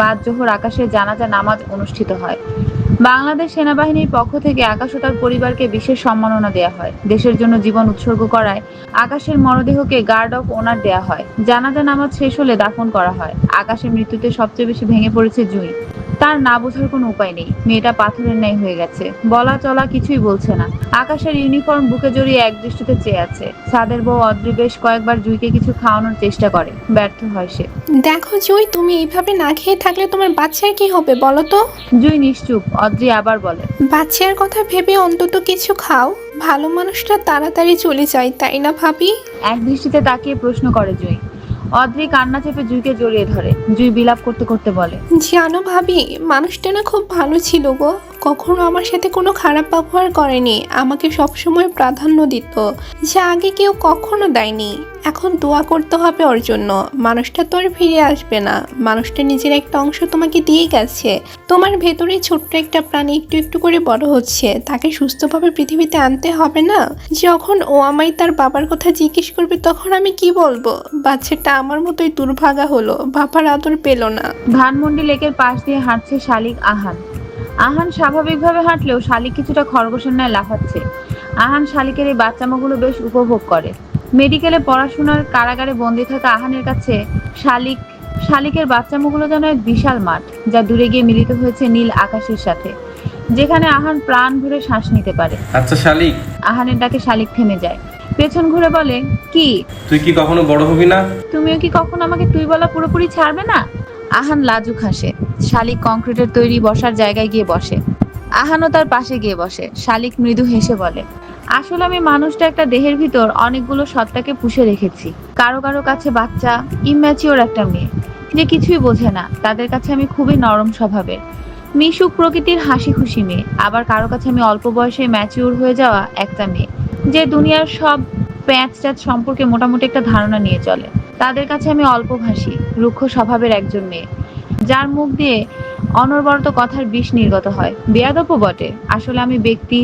বাদ জোহর আকাশে জানাজা নামাজ অনুষ্ঠিত হয়। বাংলাদেশ সেনাবাহিনীর পক্ষ থেকে আকাশ তার পরিবারকে বিশেষ সম্মাননা দেওয়া হয়। দেশের জন্য জীবন উৎসর্গ করায় আকাশের মরদেহকে গার্ড অফ ওনার দেওয়া হয়। জানাজা নামাজ শেষ হলে দাফন করা হয়। আকাশের মৃত্যুতে সবচেয়ে বেশি ভেঙে পড়েছে জুই। তার না বোঝার কোনো উপায় নেই। মেয়েটা পাথরের ন্যায় হয়ে গেছে। বলা চলা কিছুই বলছে না। আকাশের ইউনিফর্ম বুকে জড়িয়ে এক দৃষ্টিতে চেয়ে আছে। সাদের বউ অদ্রি বেশ কয়েকবার জুইকে কিছু খাওয়ানোর চেষ্টা করে। ব্যর্থ হয় সে। দেখো জুই তুমি এইভাবে না খেয়ে থাকলে তোমার বাচ্চার কি হবে বলো তো? জুই নিশ্চুপ। অদ্রি আবার বলে বাচ্চার কথা ভেবে অন্তত কিছু খাও। ভালো মানুষটা তাড়াতাড়ি চলে যায় তাই না ভাবি? এক দৃষ্টিতে তাকিয়ে প্রশ্ন করে জুই। অদ্রি কান্না চেপে জুইকে জড়িয়ে ধরে। জুই বিলাপ করতে করতে বলে জানো ভাবি মানুষটা না খুব ভালো ছিল গো। কখনো আমার সাথে কোনো খারাপ ব্যবহার করেনি, আমাকে সবসময় প্রাধান্য দিত, যা আগে কেউ কখনো দেয়নি। এখন দোয়া করতে হবে ওর জন্য। মানুষটা তো আর ফিরে আসবে না। মানুষটা নিজের একটা অংশ তোমাকে দিয়ে গেছে। তোমার ভেতরে ছোট্ট একটা প্রাণী একটু একটু করে বড় হচ্ছে। তাকে সুস্থভাবে পৃথিবীতে আনতে হবে না? যখন ও আমায় তার বাবার কথা জিজ্ঞেস করবে, তখন আমি কি বলব? বাচ্চাটা আমার মতোই দুর্ভাগা হলো। বাবার আদর পেল না। ধানমন্ডি লেকের পাশ দিয়ে হাঁটছে শালিক আহান। আহান স্বাভাবিকভাবে হাঁটলেও শালিক কিছুটা খরগোশের ন্যায় লাফাচ্ছে। আহান শালিকের এই বাচ্চামাগুলো বেশ উপভোগ করে। মেডিকেলে পড়াশোনার কারাগারে বন্দী থাকা আহানের কাছে শালিক শালিকের বাচ্চামুগুলো যেন এক বিশাল মাঠ যা দূরে গিয়ে মিলিত হয়েছে নীল আকাশের সাথে যেখানে আহান প্রাণ ভরে শ্বাস নিতে পারে। আচ্ছা শালিক। আহানের ডাকে শালিক থেমে যায়। পেছন ঘুরে বলে কি? তুই কি কখনো বড় হবি না? তুমিও কি কখনো আমাকে তুই বলা পুরোপুরি ছাড়বে না? আহান লাজুক হাসে। শালিক কংক্রিটের তৈরি বসার জায়গায় গিয়ে বসে। আহানও তার পাশে গিয়ে বসে। শালিক মৃদু হেসে বলে, আসলে আমি মানুষটা একটা দেহের ভিতর অনেকগুলো সত্তাকে পুষে রেখেছি। কারও কারও কাছে বাচ্চা ইম্যাচিওর একটা মেয়ে। যে কিছুই বোঝে না, তাদের কাছে আমি খুবই নরম স্বভাবের। মিশুক প্রকৃতির হাসি খুশি মেয়ে, আবার কারও কাছে আমি অল্প বয়সে ম্যাচিওর হয়ে যাওয়া একটা মেয়ে, যে দুনিয়ার সব প্যাঁচ ট্যাচ সম্পর্কে মোটামুটি একটা ধারণা নিয়ে চলে। তাদের কাছে আমি অল্পভাষী রুক্ষ স্বভাবের একজন মেয়ে। যার মুখ দিয়ে অনর্বরত কথার বিষ নির্গত হয়। বেয়াদপও বটে। আসলে আমি ব্যক্তি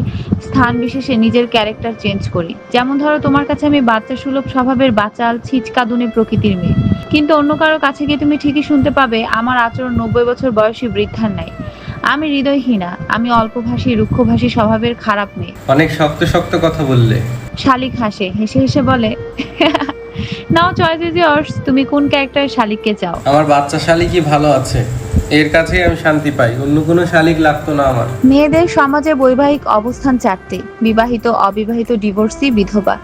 স্থান বিশেষে নিজের ক্যারেক্টার চেঞ্জ করি। যেমন ধরো তোমার কাছে আমি বাচ্চা সুলভ স্বভাবের বাচাল ছিচকাদুনে প্রকৃতির মেয়ে। কিন্তু অন্য কারও কাছে গিয়ে তুমি ঠিকই শুনতে পাবে আমার আচরণ নব্বই বছর বয়সী বৃদ্ধার নাই। আমি হৃদয়হীনা আমি অল্পভাষী রুক্ষভাষী স্বভাবের খারাপ মেয়ে। অনেক শক্ত শক্ত কথা বললে। শালিক হাসে হেসে হেসে বলে নাও চয়েস ইজ ইয়ার্স তুমি কোন ক্যারেক্টার শালিককে চাও? আমার বাচ্চা শালিকই ভালো আছে। এর কাছেই আমি শান্তি পাই। অন্য কোনো শালিক লাগতো না আমার। মেয়েদের সমাজে বৈবাহিক অবস্থান চারটি। বিবাহিত অবিবাহিত ডিভোর্সি বিধবা।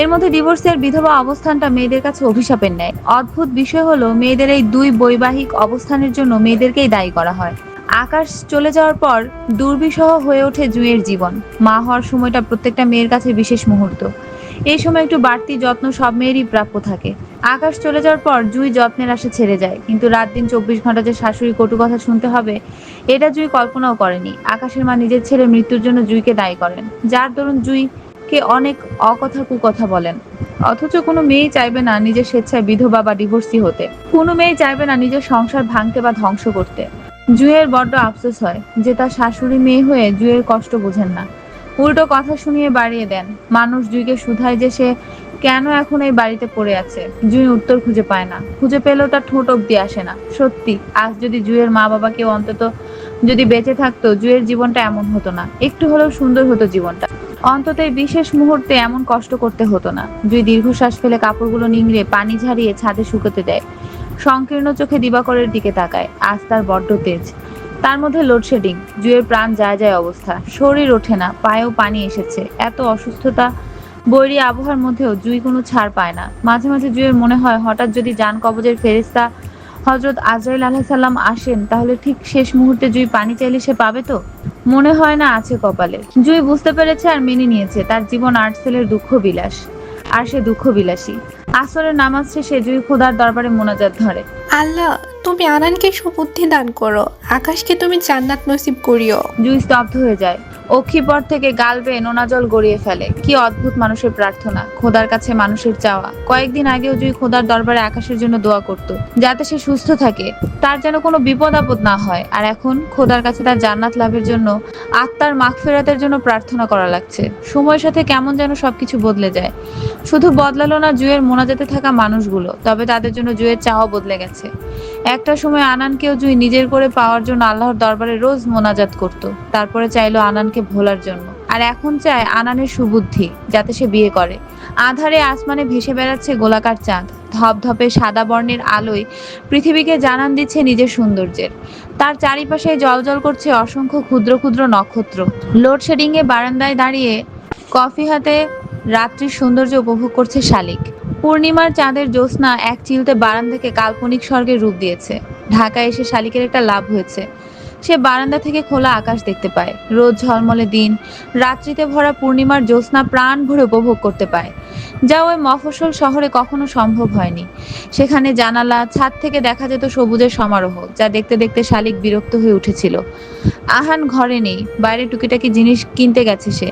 এর মধ্যে ডিভোর্সের বিধবা অবস্থানটা মেয়েদের কাছে অভিশাপের ন্যায়। অদ্ভুত বিষয় হলো মেয়েদের এই দুই বৈবাহিক অবস্থানের জন্য মেয়েদেরকেই দায়ী করা হয়। আকাশ চলে যাওয়ার পর দুর্বিষহ হয়ে ওঠে জুঁয়ের জীবন। মা হওয়ার সময়টা প্রত্যেকটা মেয়ের কাছে বিশেষ মুহূর্ত। এই সময় একটু বাড়তি যত্ন সব মেয়েরই প্রাপ্য থাকে। আকাশ চলে যাওয়ার পর জুই যত্নের আশে ছেড়ে যায়, কিন্তু রাত দিন চব্বিশ ঘণ্টা যে শাশুড়ি কটু কথা শুনতে হবে, এটা জুই কল্পনাও করেনি। আকাশের মা নিজের ছেলের মৃত্যুর জন্য জুইকে দায়ী করেন। যার দরুন জুইকে অনেক অকথা কুকথা বলেন। অথচ কোনো মেয়েই চাইবে না নিজের স্বেচ্ছায় বিধবা বা ডিভোর্সি হতে। কোনো মেয়ে চাইবে না নিজের সংসার ভাঙতে বা ধ্বংস করতে। জুয়ের বড্ড আফসোস হয় যে তার শাশুড়ি মেয়ে হয়ে জুয়ের কষ্ট বোঝেন না। উল্টো কথা শুনিয়ে বাড়িয়ে দেন। মানুষ জুইকে শুধায় যে সে কেন এখন এই বাড়িতে পড়ে আছে। জুই উত্তর খুঁজে পায় না। খুঁজে পেলেও তার ঠোঁট অব্দি আসে না। সত্যি, আজ যদি জুয়ের মা বাবা কেউ অন্তত যদি বেঁচে থাকতো জুয়ের জীবনটা এমন হতো না। একটু হলেও সুন্দর হতো জীবনটা। অন্তত এই বিশেষ মুহূর্তে এমন কষ্ট করতে হতো না। জুই দীর্ঘশ্বাস ফেলে কাপড়গুলো নিংড়ে পানি ঝারিয়ে ছাদে শুকোতে দেয়। সংকীর্ণ চোখে দিবাকরের দিকে তাকায়। আজ তার বড্ড তেজ। তার মধ্যে লোডশেডিং জুয়ের প্রাণ যায় যায় অবস্থা। শরীর ওঠে না, পায়েও পানি এসেছে। এত অসুস্থতা, বৈরী আবহাওয়ার মধ্যেও জুই কোনো ছাড় পায় না। মাঝে মাঝে জুয়ের মনে হয়, হঠাৎ যদি যান কবজের ফেরেস্তা হজরত আজরাইল আলাহিসাল্লাম আসেন, তাহলে ঠিক শেষ মুহূর্তে জুই পানি চাইলে সে পাবে তো? মনে হয় না আছে কপালে। জুই বুঝতে পেরেছে আর মেনে নিয়েছে, তার জীবন আর্টসেলের দুঃখ বিলাস আর সে দুঃখ বিলাসী আসরের নামাজ শেষে জুই খোদার দরবারে মোনাজাত ধরে। আল্লাহ তুমি আনানকে সুবুদ্ধি দান করো। আকাশকে তুমি জান্নাত নসিব করিও। জুই স্তব্ধ হয়ে যায়। অক্ষিপর থেকে গাল বেয়ে নোনা জল গড়িয়ে ফেলে। কি অদ্ভুত মানুষের প্রার্থনা, খোদার কাছে মানুষের চাওয়া। কয়েকদিন আগেও জুই খোদার দরবারে আকাশের জন্য দোয়া করত, যাতে সে সুস্থ থাকে, তার যেন কোনো বিপদ আপদ না হয়। আর এখন খোদার কাছে তার জান্নাত লাভের জন্য, আত্মার মাগফেরাতের জন্য প্রার্থনা করা লাগছে। সময়ের সাথে কেমন যেন সবকিছু বদলে যায়। শুধু বদলালো না জুয়ের মোনাজাতে থাকা মানুষগুলো, তবে তাদের জন্য জুয়ের চাওয়া বদলে গেছে। একটা সময় আনানকেও জুই নিজের করে পাওয়ার জন্য আল্লাহর দরবারে রোজ মোনাজাত করত। তারপরে চাইলো আনানকে ভোলার জন্য। আর এখন চায় আনানের সুবুদ্ধি, যাতে সে বিয়ে করে। আধারে আসমানে ভেসে বেড়াচ্ছে গোলাকার চাঁদ। ধপধপে সাদা বর্ণের আলোয় পৃথিবীকে জানান দিচ্ছে নিজের সৌন্দর্যের। তার চারিপাশে জলজল করছে অসংখ্য ক্ষুদ্র ক্ষুদ্র নক্ষত্র। লোডশেডিং এ বারান্দায় দাঁড়িয়ে কফি হাতে রাত্রির সৌন্দর্য উপভোগ করছে শালিক। পূর্ণিমার চাঁদের জ্যোৎস্না এক চিলতে বারান্দাকে কাল্পনিক স্বর্গের রূপ দিয়েছে। ঢাকায় এসে শালিকের একটা লাভ হয়েছে। সে বারান্দা থেকে খোলা আকাশ দেখতে পায়। রোজ ঝলমলে দিন, রাত্রিতে ভরা পূর্ণিমার জ্যোৎস্না প্রাণ ভরে উপভোগ করতে পায়। যা ওই মফস্বল শহরে কখনো সম্ভব হয়নি। সেখানে জানালা, ছাদ থেকে দেখা যেত সবুজের সমারোহ, যা দেখতে দেখতে শালিক বিরক্ত হয়ে উঠেছিল। আহান ঘরে নেই, বাইরে টুকিটাকি জিনিস কিনতে গেছে সে।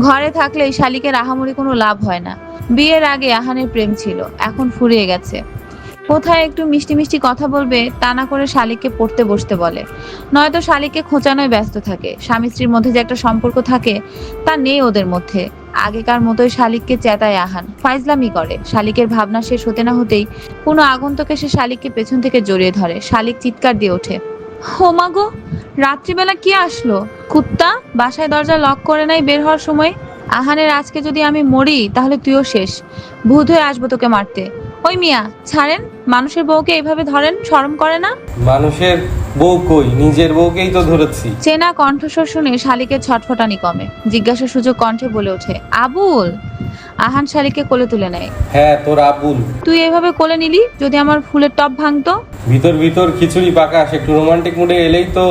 ঘরে থাকলেই শালিকের আহামরি কোনো লাভ হয় না। বিয়ের আগে আহানের প্রেম ছিল, এখন ফুরিয়ে গেছে। কোথায় একটু মিষ্টি মিষ্টি কথা বলবে, তা না করে শালিককে পড়তে বসতে বলে। নয়তো শালিককে খোঁচানোয় ব্যস্ত থাকে। স্বামী স্ত্রীর মধ্যে যে একটা সম্পর্ক থাকে, তা নেই ওদের মধ্যে। আগেকার মতোই শালিককে চেতায় আহান, ফাইজলামি করে। শালিকের ভাবনা শেষ হতে না হতেই কোনো আগন্তক এসে শালিককে পেছন থেকে জড়িয়ে ধরে। শালিক চিৎকার দিয়ে ওঠে হোমা গো, রাত্রিবেলা কি আসলো? কুত্তা? বাসায় দরজা লক করে নাই বের হওয়ার সময়? আহানের আজকে যদি আমি মরি, তাহলে তুইও শেষ। ভূত হয়ে আসব তোকে মারতে। ওই মিয়া ছাড়েন মানুষের বউকে এইভাবে ধরেন শরম করে না? মানুষের বউ কই? নিজের বউকেই তো ধরেছি। চেনা কণ্ঠস্বর শুনে শালিকের ছটফটানি কমে। জিজ্ঞাসা সুযোগ কণ্ঠে বলে ওঠে আবুল? আহান শালিকে কোলে তুলে নেয়। হ্যাঁ তোর আবুল। তুই এভাবে কোলে নিলি? যদি আমার ফুলের টপ ভাঙতো? ভিতর ভিতর খিচুড়ি পাকাস একটু রোমান্টিক মুডে এলেই তো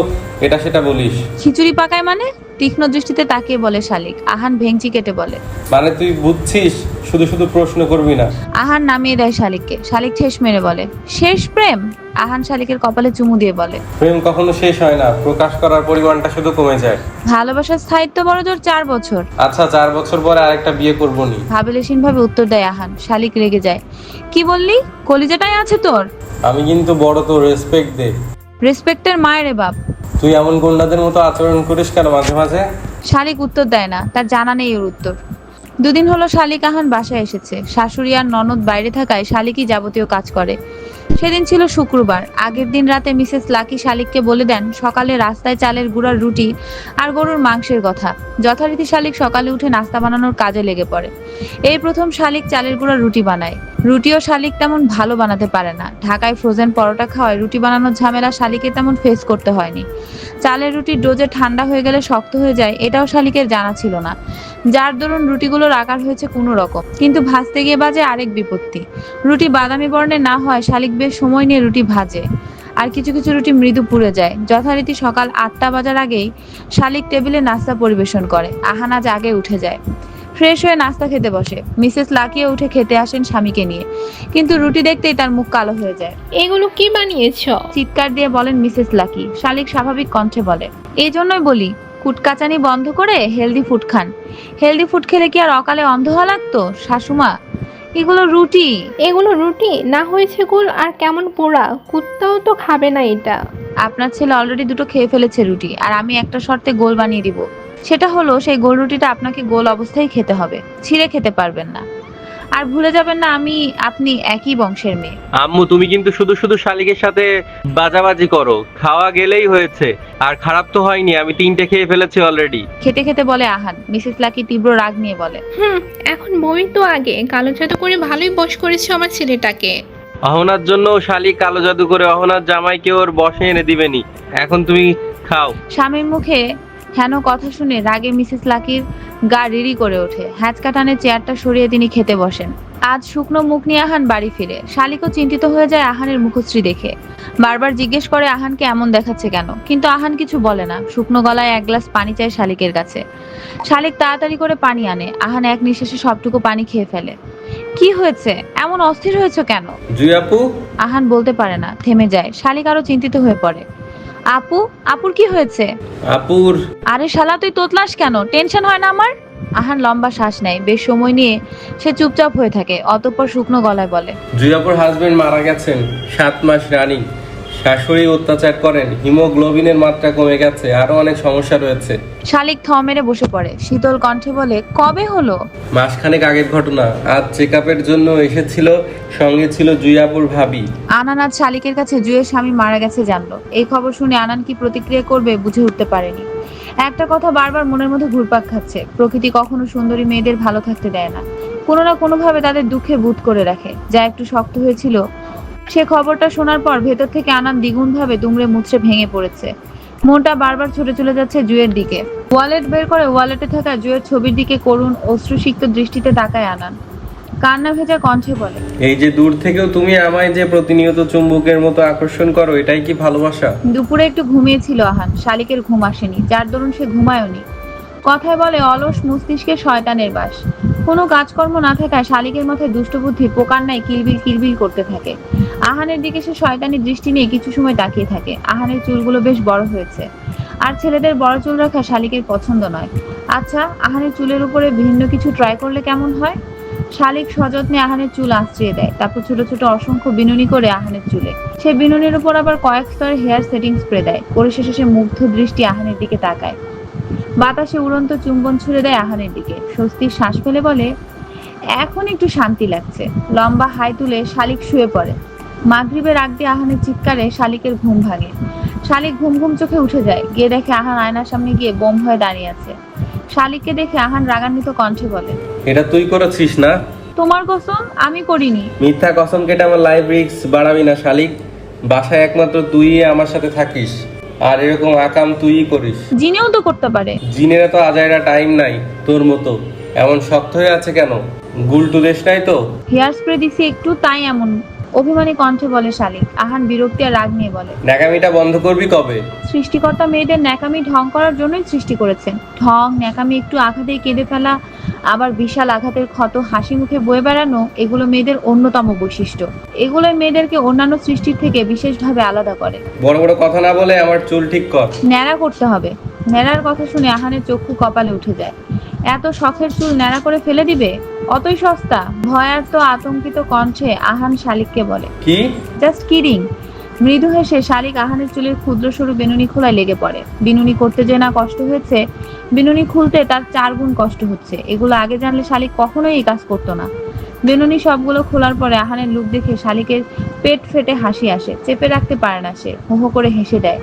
এটা সেটা বলিস। খিচুড়ি পাকায় মানে? তীক্ষ্ণ দৃষ্টিতে তাকিয়ে বলে শালিক আহান ভেংচি কেটে বলে। মানে তুই বুঝছিস? শুধু শুধু প্রশ্ন করবি না। আহান নামিয়ে দেয় শালিককে। শালিক ঠেস মেরে বলে শেষ প্রেম? আহান শালিকের কপালে চুমু দিয়ে বলে প্রেম কখনো শেষ হয় না। প্রকাশ করার পরিমাণটা শুধু কমে যায়। ভালোবাসার স্থায়িত্ব বড় জোর চার বছর। আচ্ছা চার বছর পরে আরেকটা বিয়ে করব নি ভাবেলেসীন ভাবে উত্তর দেয় আহান। শালিক রেগে যায় কি বললি? কলিজাটাই আছে তোর? আমি কিন্তু বড় তো রেসপেক্ট দে। রেসপেক্টের মায়ের বাপ। তুই এমন গুন্ডাদের মতো আচরণ করিস কেন মাঝে মাঝে? শালিক উত্তর দেয় না তার জানা নেই ওর উত্তর। দুদিন হলো শালিক আহান বাসায় এসেছে। শাশুড়ি আর ননদ বাইরে থাকায় শালিকই যাবতীয় কাজ করে। সেদিন ছিল শুক্রবার। আগের দিন রাতে মিসেস লাকি শালিককে বলে দেন সকালে রাস্তায় চালের গুঁড়ার রুটি আর গরুর মাংসের কথা। যথারীতি শালিক সকালে উঠে নাস্তা বানানোর কাজে লেগে পড়ে। এই প্রথম শালিক চালের গুঁড়ার রুটি বানায়। রুটিও শালিক তেমন ভালো বানাতে পারে না। ঢাকায় ফ্রোজেন পরোটা খাওয়ায় রুটি বানানোর ঝামেলা শালিকে তেমন ফেস করতে হয়নি। চালের রুটির ডোজে ঠান্ডা হয়ে গেলে শক্ত হয়ে যায়, এটাও শালিকের জানা ছিল না। যার দরুন রুটিগুলোর আকার হয়েছে কোনো রকম, কিন্তু ভাজতে গিয়ে বাজে আরেক বিপত্তি। রুটি বাদামি বর্ণে না হয়, শালিক বেশ সময় নিয়ে রুটি ভাজে। আর কিছু কিছু রুটি মৃদু পুড়ে যায়। যথারীতি সকাল আটটা বাজার আগেই শালিক টেবিলে নাস্তা পরিবেশন করে। আহানাজ আগে উঠে যায়। ফ্রেশ হয়ে নাস্তা খেতে বসে। মিসেস লাকিয়ে উঠে খেতে আসেন স্বামীকে নিয়ে। কিন্তু রুটি দেখতেই তার মুখ কালো হয়ে যায়। এগুলো কি বানিয়েছ? চিৎকার দিয়ে বলেন মিসেস লাকি। শালিক স্বাভাবিক কণ্ঠে বলে এই জন্যই বলি কুটকাচানি বন্ধ করে হেলদি ফুড খান। হেলদি ফুড খেলে কি আর অকালে অন্ধ হওয়া লাগতো? শাশুমা এগুলো রুটি। এগুলো রুটি? না হয়েছে গোল আর কেমন পোড়া? কুত্তাও তো খাবে না এটা। আপনার ছেলে অলরেডি দুটো খেয়ে ফেলেছে রুটি আর আমি একটা শর্তে গোল বানিয়ে দিব। সেটা হলো সেই গোল রুটিটা আপনাকে গোল অবস্থায় খেতে হবে। ছিঁড়ে খেতে পারবেন না। আর ভুলে যাবেন না আমি আপনি একই বংশের মেয়ে। আম্মু তুমি কিন্তু শুধু শুধু শালিকের সাথে বাজাবাজি করো। খাওয়া গেলেই হয়েছে আর খারাপ তো হয়নি আমি তিনটে খেয়ে ফেলেছি অলরেডি খেতে খেতে বলে আহান মিসেস লাকি তীব্র রাগ নিয়ে বলে। হুম এখন বই তো আগে কালো জাদু করে ভালোই বশ করেছে আমার ছেলেটাকে। অহনার জন্য শালিক কালো জাদু করে অহনার জামাইকে ওর বসে এনে দিবেনি। এখন তুমি খাও। স্বামীর মুখে হেন কথা শুনে রাগে মিসেস লাকির গা রিরি করে ওঠে। হ্যাচকা টানে চেয়ারটা সরিয়ে তিনি খেতে বসেন। আজ শুকনো মুখ নিয়ে আহান বাড়ি ফিরে। শালিকও চিন্তিত হয়ে যায় আহানের মুখশ্রী দেখে। বারবার জিজ্ঞেস করে আহানকে এমন দেখাচ্ছে কেন? কিন্তু আহান কিছু বলে না। শুকনো গলায় এক গ্লাস পানি চায় শালিকের কাছে। শালিক তাড়াতাড়ি করে পানি আনে। আহান এক নিঃশ্বাসে সবটুকু পানি খেয়ে ফেলে। কি হয়েছে? এমন অস্থির হয়েছে কেন? জুই আপু? আহান বলতে পারে না। থেমে যায়। শালিক আরও চিন্তিত হয়ে পড়ে। আপু আপুর কি হয়েছে? আপুর আরে শালা তুই তোতলাস কেন? টেনশন হয় না আমার? আহান লম্বা শ্বাস নেয়। বেশ সময় নিয়ে সে চুপচাপ হয়ে থাকে অতঃপর শুকনো গলায় বলে। জুয়াপুর হাজবেন্ড মারা গেছেন সাত মাস রানিং। শাশুড়ি অত্যাচার করেন হিমোগ্লোবিনের মাত্রা কমে গেছে আরও অনেক সমস্যা রয়েছে। শালিক থ মেরে বসে পড়ে শীতল কণ্ঠে বলে কবে হলো? মাসখানেক আগের ঘটনা আজ চেক জন্য এসেছিল সঙ্গে ছিল জুয়াপুর ভাবি। আনান আজ শালিকের কাছে জুয়ের স্বামী মারা গেছে জানলো। এই খবর শুনে আনান কি প্রতিক্রিয়া করবে বুঝে উঠতে পারেনি। একটা কথা বারবার মনের মধ্যে ঘুরপাক খাচ্ছে প্রকৃতি কখনো সুন্দরী মেয়েদের ভালো থাকতে দেয় না। কোনো না কোনোভাবে তাদের দুঃখে বুধ করে রাখে। যা একটু শক্ত হয়েছিল সে খবরটা শোনার পর ভেতর থেকে আনান দ্বিগুণ ভাবে দুমড়ে মুচড়ে ভেঙে পড়েছে। মনটা বারবার ছুটে চলে যাচ্ছে জুয়ের দিকে। ওয়ালেট বের করে ওয়ালেটে থাকা জুয়ের ছবির দিকে করুণ অশ্রুসিক্ত দৃষ্টিতে তাকায় আনান। কান্না ভেজা কণ্ঠে বলে এই যে দূর থেকেও তুমি আমায় যে প্রতিনিয়ত চুম্বকের মতো আকর্ষণ করো এটাই কি ভালোবাসা? দুপুরে একটু ঘুমিয়েছিল আহান শালিকের ঘুম আসেনি। যার দরুন সে ঘুমায়নি। কথায় বলে অলস মস্তিষ্কে শয়তানের বাস। কোনো কাজকর্ম না থাকায় শালিকের মাথায় দুষ্টবুদ্ধি পোকার নাই কিলবিল কিলবিল করতে থাকে। আহানের দিকে সে শয়তানি দৃষ্টি নিয়ে কিছু সময় তাকিয়ে থাকে। আহানের চুলগুলো বেশ বড় হয়েছে। আর ছেলেদের বড় চুল রাখা শালিকের পছন্দ নয়। আচ্ছা আহানের চুলের উপরে ভিন্ন কিছু ট্রাই করলে কেমন হয়? শালিক সযত্নে আহানের চুল আঁচড়িয়ে দেয়। তারপর ছোট ছোট অসংখ্য বিনুনি করে আহানের চুলে। সে বিনুনির উপর আবার কয়েক স্তরের হেয়ার সেটিং স্প্রে দেয়। পরিশেষে সে মুগ্ধ দৃষ্টি আহানের দিকে তাকায়। বাতাসে উড়ন্ত চুম্বন ছুড়ে দেয় আহানের দিকে। স্বস্তির শ্বাস ফেলে বলে এখন একটু শান্তি লাগছে। লম্বা হাই তুলে শালিক শুয়ে পড়ে। মাগরিবের আগ দিয়ে আহানের চিৎকারে শালিকের ঘুম ভাঙে। শালিক ঘুম ঘুম চোখে উঠে যায়। গিয়ে দেখে আহান আয়নার সামনে গিয়ে বোম হয়ে দাঁড়িয়ে আছে। শালিককে দেখে আহান রাগান্বিত কণ্ঠে বলে এটা তুই করেছিস না? তোমার কসম? আমি করিনি। মিথ্যা কসম কেটে আমার লাইফ রিক্স বাড়াবি না শালিক। বাসায় একমাত্র তুই আমার সাথে থাকিস। আর এরকম আকাম তুই করিস। জিনেও তো করতে পারে। জিনেরা তো আজাইরা টাইম নাই তোর মতো। এমন শক্ত হয়ে আছে কেন? গুলটু দেশ নাই তো? হেয়ার স্প্রে দিছি একটু তাই এমন। অভিমানী কণ্ঠে বলে শালিক আহান বিরক্তি আর রাগ নিয়ে বলে। ন্যাকামিটা বন্ধ করবি কবে? সৃষ্টিকর্তা মেয়েদের ন্যাকামি ঢং করার জন্যই সৃষ্টি করেছেন। ঢং ন্যাকামি একটু আঘাতেই কেঁদে ফেলা আবার বিশাল আঘাতের ক্ষত হাসি মুখে বয়ে বেড়ানো এগুলো মেয়েদের অন্যতম বৈশিষ্ট্য। এগুলো মেয়েদেরকে অন্যান্য সৃষ্টির থেকে বিশেষভাবে আলাদা করে। বড় বড় কথা না বলে আমার চুল ঠিক কর। ন্যাড়া করতে হবে। ন্যাড়ার কথা শুনে আহানের চক্ষু কপালে উঠে যায়। এত শখের চুল ন্যাড়া করে ফেলে দিবে? অতই সস্তা। ভয়ার্ত আতঙ্কিত কণ্ঠে আহান শালিককে বলে কি? Just kidding. মৃদু হেসে শালিক আহানের চুলের ক্ষুদ্র সরু বিনুনি খোলায় লেগে পড়ে। বিনুনি করতে যে না কষ্ট হয়েছে বিনুনি খুলতে তার চার গুণ কষ্ট হচ্ছে। এগুলো আগে জানলে শালিক কখনোই এই কাজ করতো না। বেনুনি সবগুলো খোলার পরে আহানের লুক দেখে শালিকের পেট ফেটে হাসি আসে, চেপে রাখতে পারে না সে, হো হো করে হেসে দেয়।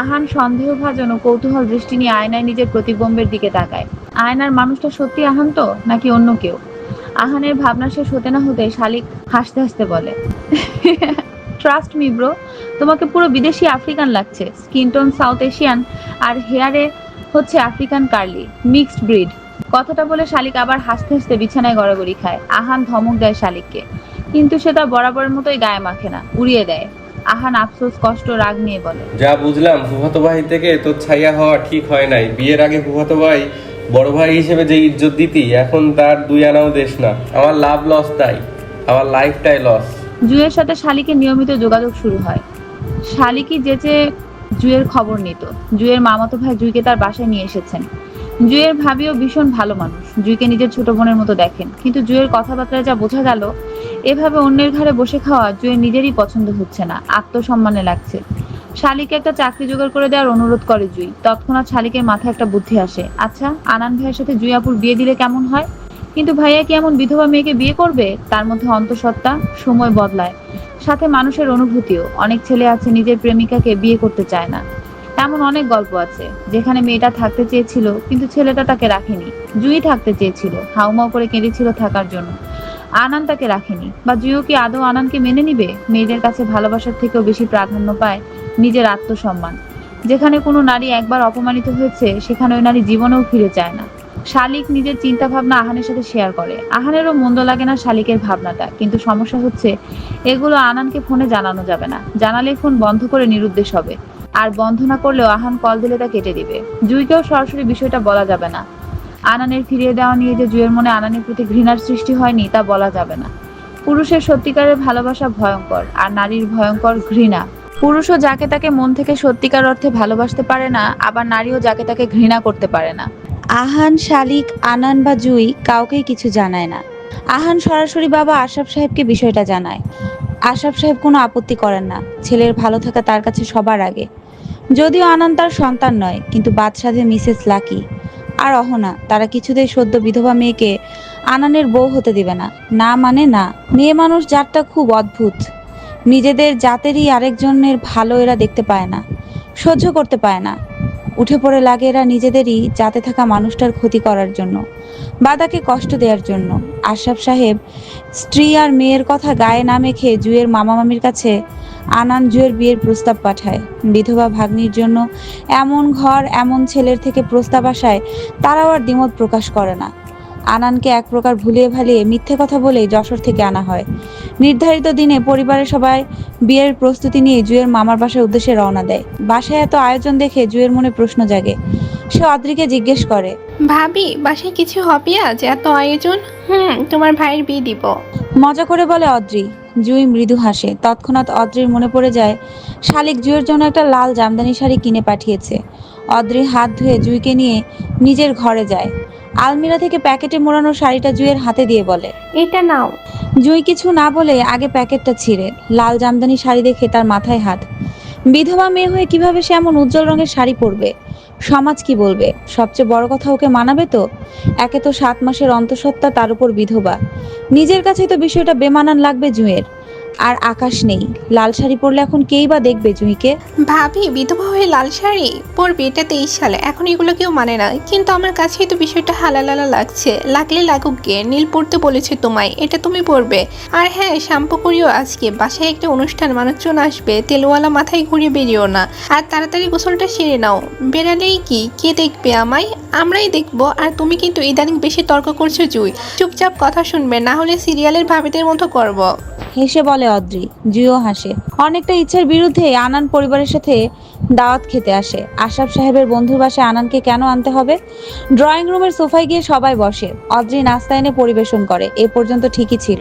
আহান সন্দেহভাজন ও কৌতূহল দৃষ্টি নিয়ে আয়নায় নিজের প্রতিবিম্বের দিকে তাকায়। আয়নার মানুষটা সত্যি আহান তো, নাকি অন্য কেউ? আহানের ভাবনা শেষ হতে না হতে শালিক হাসতে হাসতে বলে ট্রাস্ট মি ব্রো তোমাকে পুরো বিদেশি আফ্রিকান লাগছে। স্কিন টোন সাউথ এশিয়ান আর হেয়ারে হচ্ছে আফ্রিকান কার্লি মিক্সড ব্রিড কথাটা বলে শালিক আবার হাসতে হাসতে বিছানায় গড়াগড়ি খায়। আহান ধমক দেয় শালিককে। কিন্তু সে তার বরাবরের মতোই গায়ে মাখে না উড়িয়ে দেয়। আহান আফসোস কষ্ট রাগ নিয়ে বলে। যা বুঝলাম ফুফাতো ভাই থেকে তোর ছাইয়া হওয়া ঠিক হয় নাই। বিয়ের আগে ফুফাতো ভাই বড় ভাই হিসেবে যে ইজ্জত দিতি এখন তার দুই আনাও দেশ না। আমার লাভ লস তাই আমার লাইফটাই লস। জুয়ের সাথে শালিকের নিয়মিত যোগাযোগ শুরু হয়। শালিকই যেচে জুয়ের খবর নিত। জুয়ের মামাতো ভাই জুইকে তার বাসায় নিয়ে এসেছেন। জুয়ের ভাবিও ভীষণ ভালো মানুষ। জুইকে নিজের ছোট বোনের মতো দেখেন। কিন্তু জুয়ের কথাবার্তায় যা বোঝা গেল, এভাবে অন্যের ঘরে বসে খাওয়া জুয়ের নিজেরই পছন্দ হচ্ছে না, আত্মসম্মানে লাগছে। শালিকে একটা চাকরি জোগাড় করে দেওয়ার অনুরোধ করে জুই। তৎক্ষণাৎ শালিকের মাথায় একটা বুদ্ধি আসে। আচ্ছা আনান ভাইয়ের সাথে জুই আপুর বিয়ে দিলে কেমন হয়? কিন্তু ভাইয়া কি এমন বিধবা মেয়েকে বিয়ে করবে? তার মধ্যে অন্তঃসত্ত্বা সময় বদলায়। সাথে মানুষের অনুভূতিও। অনেক ছেলে আছে নিজের প্রেমিকাকে বিয়ে করতে চায় না। এমন অনেক গল্প আছে, যেখানে মেয়েটা থাকতে চেয়েছিল, কিন্তু ছেলেটা তাকে রাখেনি। জুই থাকতে চেয়েছিল, হাউমাউ করে কেঁদেছিল থাকার জন্য। আনান তাকে রাখেনি। বা জুইও কি আদৌ আনানকে মেনে নিবে? মেয়েদের কাছে ভালোবাসার থেকেও বেশি প্রাধান্য পায় নিজের আত্মসম্মান। যেখানে কোনো নারী একবার অপমানিত হয়েছে, সেখানে ওই নারী জীবনেও ফিরে চায় না। শালিক নিজের চিন্তা ভাবনা আহানের সাথে শেয়ার করে। আহানেরও মন্দ লাগে না শালিকের ভাবনাটা, কিন্তু সমস্যা হচ্ছে, এগুলো আনানকে ফোনে জানানো যাবে না। জানালে ফোন বন্ধ করে নিরুদ্দেশ হবে। আর বন্ধ না করলেও আহান কল দিলে তা কেটে দিবে। জুইকেও সরাসরি বিষয়টা বলা যাবে না। আনানের ফিরিয়ে দেওয়া নিয়ে যে জুয়ের মনে আনানের প্রতি ঘৃণার সৃষ্টি হয়নি তা বলা যাবে না। পুরুষের সত্যিকারের ভালোবাসা ভয়ঙ্কর, আর নারীর ভয়ঙ্কর ঘৃণা। পুরুষও যাকে তাকে মন থেকে সত্যিকার অর্থে ভালোবাসতে পারে না, আবার নারীও যাকে তাকে ঘৃণা করতে পারে না। আহান, শালিক, আনান বা জুই কাউকেই কিছু জানায় না। আহান সরাসরি বাবা আশাফ সাহেবকে বিষয়টা জানায়। আশাফ সাহেব কোনো আপত্তি করেন না। ছেলের ভালো থাকা তার কাছে সবার আগে। যদিও আনান তার সন্তান নয়, কিন্তু বাদশাহে মিসেস লাকি। আর অহনা, তারা কিছুতেই সদ্য বিধবা মেয়েকে আনানের বউ হতে দিবে না। না মানে না। মেয়ে মানুষ জাতটা খুব অদ্ভুত। নিজেদের জাতেরই আরেকজনের ভালো এরা দেখতে পায় না, সহ্য করতে পায় না। উঠে পড়ে লাগে এরা নিজেদেরই যাতে থাকা মানুষটার ক্ষতি করার জন্য, বাদাকে কষ্ট দেওয়ার জন্য। আশরাফ সাহেব, স্ত্রী আর মেয়ের কথা গায়ে না মেখে জুয়ের মামা মামির কাছে আনান জুয়ের বিয়ের প্রস্তাব পাঠায়। বিধবা ভাগ্নির জন্য এমন ঘর, এমন ছেলের থেকে প্রস্তাব আসায় তারাও আর দ্বিমত প্রকাশ করে না। আনানকে এক প্রকার ভুলিয়ে ভালিয়ে মিথ্যে কথা বলে যশোর থেকে আনা হয়। নির্ধারিত দিনে পরিবারের সবাই বিয়ের প্রস্তুতি নিয়ে জুয়ের মামার বাসার উদ্দেশ্যে রওনা দেয়। বাসায় এত আয়োজন দেখে জুয়ের মনে প্রশ্ন জাগে। সে অদ্রিকে জিজ্ঞেস করে ভাবি বাসায় কিছু হবে আজ? এত আয়োজন? হুম তোমার ভাইয়ের বিয়ে দিব। মজা করে বলে অদ্রি। জুই মৃদু হাসে। তৎক্ষণাৎ অদ্রির মনে পড়ে যায় শালিক জুয়ের জন্য একটা লাল জামদানি শাড়ি কিনে পাঠিয়েছে। অদ্রি হাত ধুয়ে জুইকে নিয়ে নিজের ঘরে যায়। আলমিরা থেকে প্যাকেটে মোড়ানো শাড়িটা জুয়ের হাতে দিয়ে বলে এটা নাও। জুই কিছু না বলে আগে প্যাকেটটা ছিঁড়ে লাল জামদানি শাড়ি দেখে তার মাথায় হাত। বিধবা মেয়ে হয়ে কীভাবে সে এমন উজ্জ্বল রঙের শাড়ি পরবে? সমাজ কি বলবে? সবচেয়ে বড় কথা ওকে মানাবে তো? একে তো সাত মাসের অন্তঃসত্ত্বা তার উপর বিধবা। নিজের কাছে তো বিষয়টা বেমানান লাগবে জুঁয়ের। আর আকাশ নেই। লাল শাড়ি পরলে এখন কেই বা দেখবে জুঁইকে ভাবি, বিধবা হয়ে লাল শাড়ি পরবে, এটা তেইশ সালে। এখন এগুলো কেউ মানে না। কিন্তু আমার কাছেই তো বিষয়টা হালালালা লাগছে। লাগলে লাগুক গে। নীল পড়তে বলেছে তোমায়, এটা তুমি পরবে। আর হ্যাঁ শ্যাম্পু করিও আজকে। বাসায় একটা অনুষ্ঠান, মানুষজন আসবে। তেলওয়ালা মাথায় ঘুরিয়ে বেরিও না। আর তাড়াতাড়ি গোসলটা সেরে নাও। বেরালেই কি? কে দেখবে আমায়? আমরাই দেখব। আর তুমি কিন্তু ইদানিং বেশি তর্ক করছ জুই। চুপচাপ কথা শুনবে, না হলে সিরিয়ালের ভাবিদের মতো করব। হেসে বলে অদ্রি, জিও হাসে। অনেকটা ইচ্ছার বিরুদ্ধে আনান পরিবারের সাথে দাওয়াত খেতে আসে। আশাব সাহেবের বন্ধুর বাসায় আনানকে কেন আনতে হবে? ড্রয়িং রুমের সোফায় গিয়ে সবাই বসে। অদ্রি নাস্তা এনে পরিবেশন করে। এ পর্যন্ত ঠিকই ছিল।